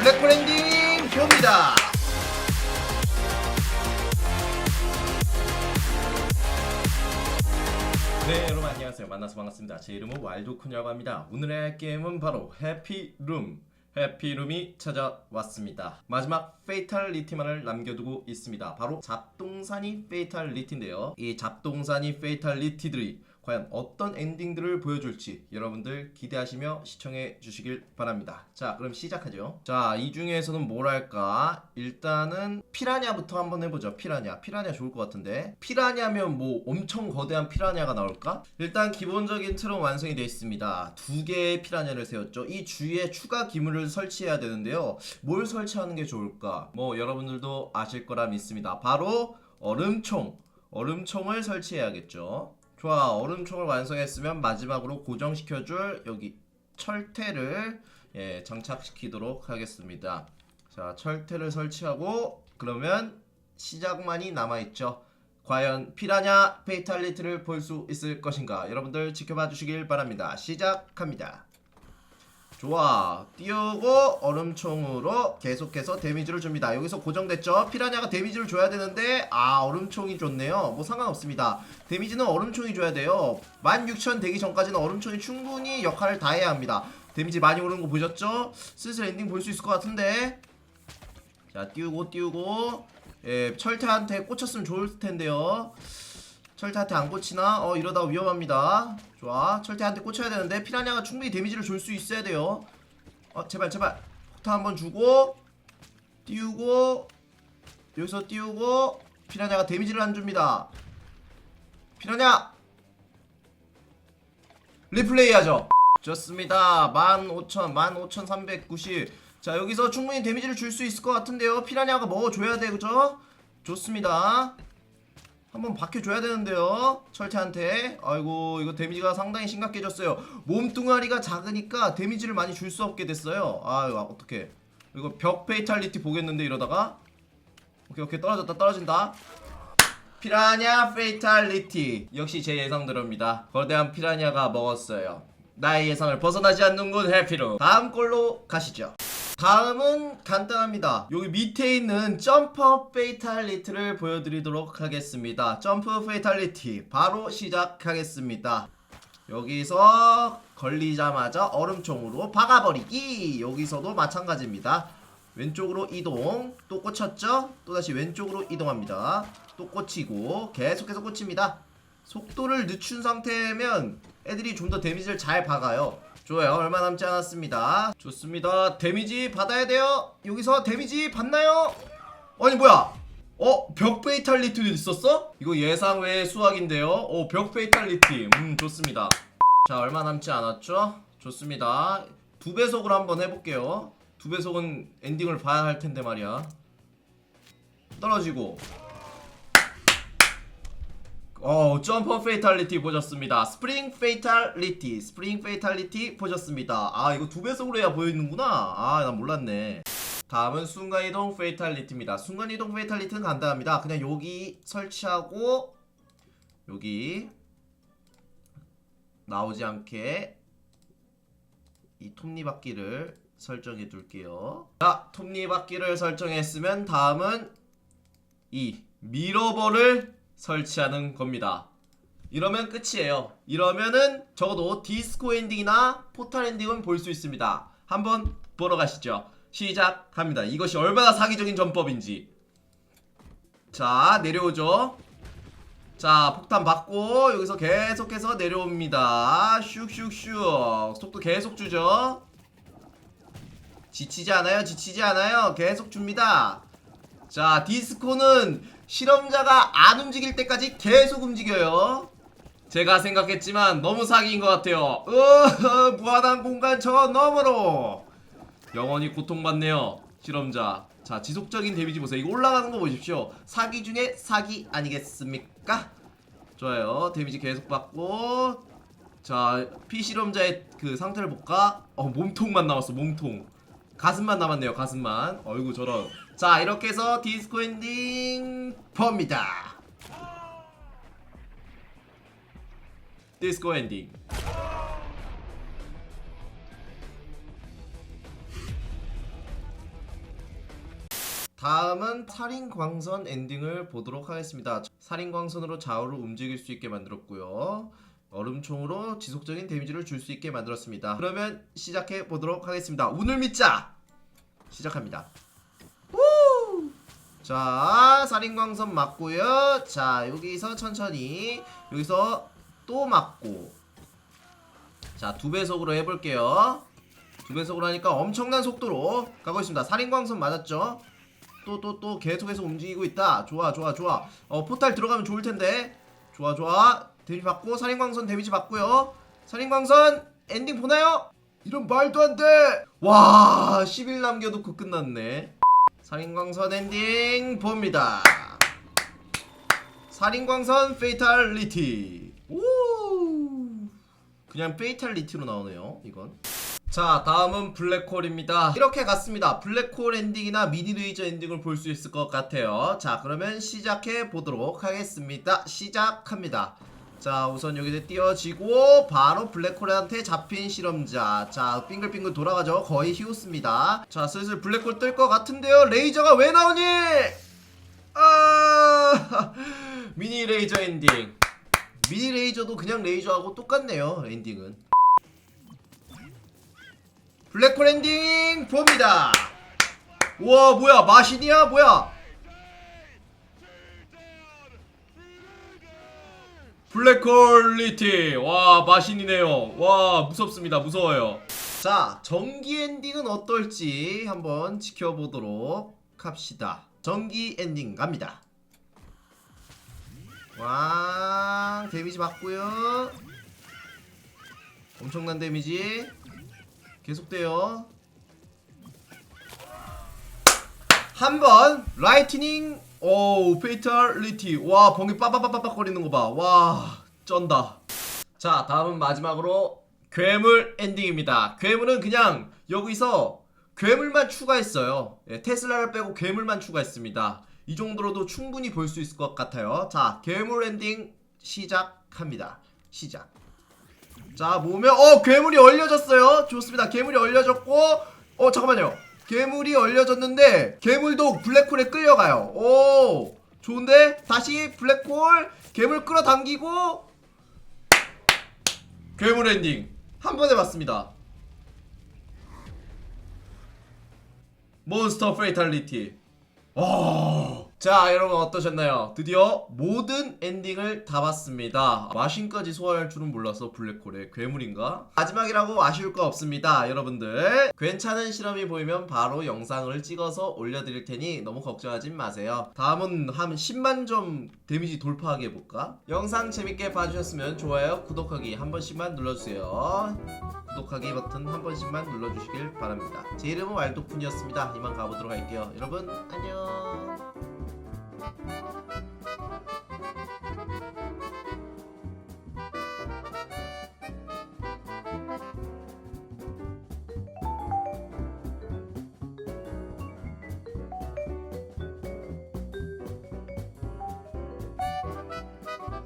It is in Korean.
블랙홀 엔딩 봅니다. 네 여러분 안녕하세요. 만나서 반갑습니다. 제 이름은 왈도쿤이라고 합니다. 오늘의 할 게임은 바로 해피룸 해피룸이 찾아왔습니다. 마지막 페이탈리티만을 남겨두고 있습니다. 바로 잡동사니 페이탈리티인데요. 이 잡동사니 페이탈리티들이 과연 어떤 엔딩들을 보여줄지 여러분들 기대하시며 시청해 주시길 바랍니다. 자 그럼 시작하죠. 자 이 중에서는 뭘 할까? 일단은 피라냐부터 한번 해보죠. 피라냐. 피라냐 좋을 것 같은데. 피라냐면 뭐 엄청 거대한 피라냐가 나올까? 일단 기본적인 틀은 완성이 되어 있습니다. 두 개의 피라냐를 세웠죠. 이 주위에 추가 기물을 설치해야 되는데요. 뭘 설치하는 게 좋을까? 뭐 여러분들도 아실 거라 믿습니다. 바로 얼음총. 얼음총을 설치해야겠죠 좋아. 얼음총을 완성했으면 마지막으로 고정시켜줄 여기 철퇴를 예, 장착시키도록 하겠습니다. 자 철퇴를 설치하고 그러면 시작만이 남아있죠. 과연 피라냐 페이탈리티를 볼 수 있을 것인가? 여러분들 지켜봐 주시길 바랍니다. 시작합니다 좋아. 띄우고 얼음총으로 계속해서 데미지를 줍니다. 여기서 고정됐죠? 피라냐가 데미지를 줘야 되는데 아 얼음총이 좋네요. 뭐 상관없습니다. 데미지는 얼음총이 줘야 돼요. 16,000 되기 전까지는 얼음총이 충분히 역할을 다 해야 합니다. 데미지 많이 오르는 거 보셨죠? 슬슬 엔딩 볼 수 있을 것 같은데. 자 띄우고 띄우고. 예 철퇴한테 꽂혔으면 좋을 텐데요 철퇴한테 안 꽂히나? 어 이러다가 위험합니다. 좋아. 철퇴한테 꽂혀야 되는데 피라냐가 충분히 데미지를 줄 수 있어야 돼요. 어 제발 제발. 폭탄 한번 주고 띄우고 여기서 띄우고 피라냐가 데미지를 안 줍니다. 피라냐 리플레이 하죠. 좋습니다. 15,000 15,390자 여기서 충분히 데미지를 줄 수 있을 것 같은데요. 피라냐가 먹어줘야 돼 그죠? 좋습니다 한번 박혀줘야 되는데요. 철퇴한테. 아이고 이거 데미지가 상당히 심각해졌어요. 몸뚱아리가 작으니까 데미지를 많이 줄 수 없게 됐어요. 아유 어떡해. 이거 벽 페이탈리티 보겠는데 이러다가? 오케이 오케이. 떨어졌다 떨어진다. 피라냐 페이탈리티. 역시 제 예상대로입니다. 거대한 피라냐가 먹었어요. 나의 예상을 벗어나지 않는군 해피로 다음 걸로 가시죠 다음은 간단합니다. 여기 밑에 있는 점프 페이탈리티를 보여드리도록 하겠습니다. 점프 페이탈리티 바로 시작하겠습니다. 여기서 걸리자마자 얼음총으로 박아버리기 여기서도 마찬가지입니다. 왼쪽으로 이동 또 꽂혔죠? 또다시 왼쪽으로 이동합니다. 또 꽂히고 계속해서 꽂힙니다. 속도를 늦춘 상태면 애들이 좀 더 데미지를 잘 박아요. 좋아요. 얼마 남지 않았습니다. 좋습니다. 데미지 받아야 돼요. 여기서 데미지 받나요? 아니 뭐야? 어? 벽 페이탈리티도 있었어? 이거 예상 외의 수학인데요. 오, 벽 페이탈리티. 음, 좋습니다. 자, 얼마 남지 않았죠? 좋습니다. 두 배속으로 한번 해볼게요. 두 배속은 엔딩을 봐야 할 텐데 말이야. 떨어지고. 어, 점퍼 페이탈리티 보셨습니다. 스프링 페이탈리티, 스프링 페이탈리티 보셨습니다. 아, 이거 두 배속으로 해야 보이는구나. 아, 난 몰랐네. 다음은 순간이동 페이탈리티입니다. 순간이동 페이탈리티는 간단합니다. 그냥 여기 설치하고 여기 나오지 않게 이 톱니바퀴를 설정해 둘게요. 자, 톱니바퀴를 설정했으면 다음은 이 미러볼을 설치하는 겁니다. 이러면 끝이에요. 이러면은 적어도 디스코 엔딩이나 포탈 엔딩은 볼 수 있습니다. 한번 보러 가시죠. 시작합니다. 이것이 얼마나 사기적인 전법인지. 자, 내려오죠. 자, 폭탄 받고 여기서 계속해서 내려옵니다. 슉슉슉. 속도 계속 주죠. 지치지 않아요. 지치지 않아요. 계속 줍니다. 자, 디스코는 실험자가 안 움직일 때까지 계속 움직여요. 제가 생각했지만 너무 사기인 것 같아요. 으, 무한한 공간 저 너머로 영원히 고통받네요. 실험자. 자, 지속적인 데미지 보세요. 이거 올라가는 거 보십시오. 사기 중에 사기 아니겠습니까? 좋아요. 데미지 계속 받고 자, 피실험자의 그 상태를 볼까? 어, 몸통만 남았어. 몸통. 가슴만 남았네요. 가슴만. 어이구 저런. 자, 이렇게 해서 디스코 엔딩 봅니다. 디스코 엔딩. 다음은 살인광선 엔딩을 보도록 하겠습니다. 살인광선으로 좌우를 움직일 수 있게 만들었고요. 얼음총으로 지속적인 데미지를 줄 수 있게 만들었습니다. 그러면 시작해 보도록 하겠습니다. 운을 믿자. 시작합니다. 우! 자, 살인광선 맞고요. 자, 여기서 천천히 여기서 또 맞고. 자, 두 배속으로 해볼게요. 두 배속으로 하니까 엄청난 속도로 가고 있습니다. 살인광선 맞았죠? 또또 또 계속해서 움직이고 있다. 좋아 좋아 좋아. 어 포탈 들어가면 좋을 텐데. 좋아 좋아. 데미지 받고 살인광선 데미지 받고요. 살인광선 엔딩 보나요? 이런 말도 안 돼. 와 10일 남겨놓고 끝났네. 살인광선 엔딩 봅니다. 살인광선 페이탈리티. 오. 그냥 페이탈리티로 나오네요. 이건. 자 다음은 블랙홀입니다 이렇게 갔습니다 블랙홀 엔딩이나 미니 레이저 엔딩을 볼 수 있을 것 같아요 자 그러면 시작해 보도록 하겠습니다 시작합니다 자 우선 여기서 띄워지고 바로 블랙홀한테 잡힌 실험자. 자 빙글빙글 돌아가죠. 거의 히오스입니다. 자 슬슬 블랙홀 뜰 것 같은데요. 레이저가 왜 나오니? 아 미니 레이저 엔딩. 미니 레이저도 그냥 레이저하고 똑같네요 엔딩은. 블랙홀 엔딩 봅니다. 우와 뭐야? 마신이야? 뭐야? 블랙홀 리티 와 마신이네요. 와 무섭습니다 무서워요. 자 전기 엔딩은 어떨지 한번 지켜보도록 합시다. 전기 엔딩 갑니다. 왕 데미지 받고요. 엄청난 데미지. 계속돼요. 한번 라이트닝 오 페이탈리티 와 번개 빠바바바박 거리는 거 봐. 와 쩐다. 자 다음은 마지막으로 괴물 엔딩입니다. 괴물은 그냥 여기서 괴물만 추가했어요. 예, 테슬라를 빼고 괴물만 추가했습니다. 이 정도로도 충분히 볼 수 있을 것 같아요. 자 괴물 엔딩 시작합니다. 시작. 자 모으면 어 괴물이 얼려졌어요 좋습니다 괴물이 얼려졌고 어 잠깐만요 괴물이 얼려졌는데 괴물도 블랙홀에 끌려가요. 오 좋은데? 다시 블랙홀. 괴물 끌어당기고 괴물 엔딩 한 번 해봤습니다. 몬스터 페이탈리티. 와. 자 여러분 어떠셨나요? 드디어 모든 엔딩을 다 봤습니다. 마신까지 소화할 줄은 몰라서 블랙홀의 괴물인가? 마지막이라고 아쉬울 거 없습니다 여러분들. 괜찮은 실험이 보이면 바로 영상을 찍어서 올려드릴 테니 너무 걱정하지 마세요. 다음은 한 10만 점 데미지 돌파하게 해볼까? 영상 재밌게 봐주셨으면 좋아요 구독하기 한 번씩만 눌러주세요. 구독하기 버튼 한 번씩만 눌러주시길 바랍니다. 제 이름은 왈도쿤이었습니다. 이만 가보도록 할게요. 여러분 안녕 Thank you.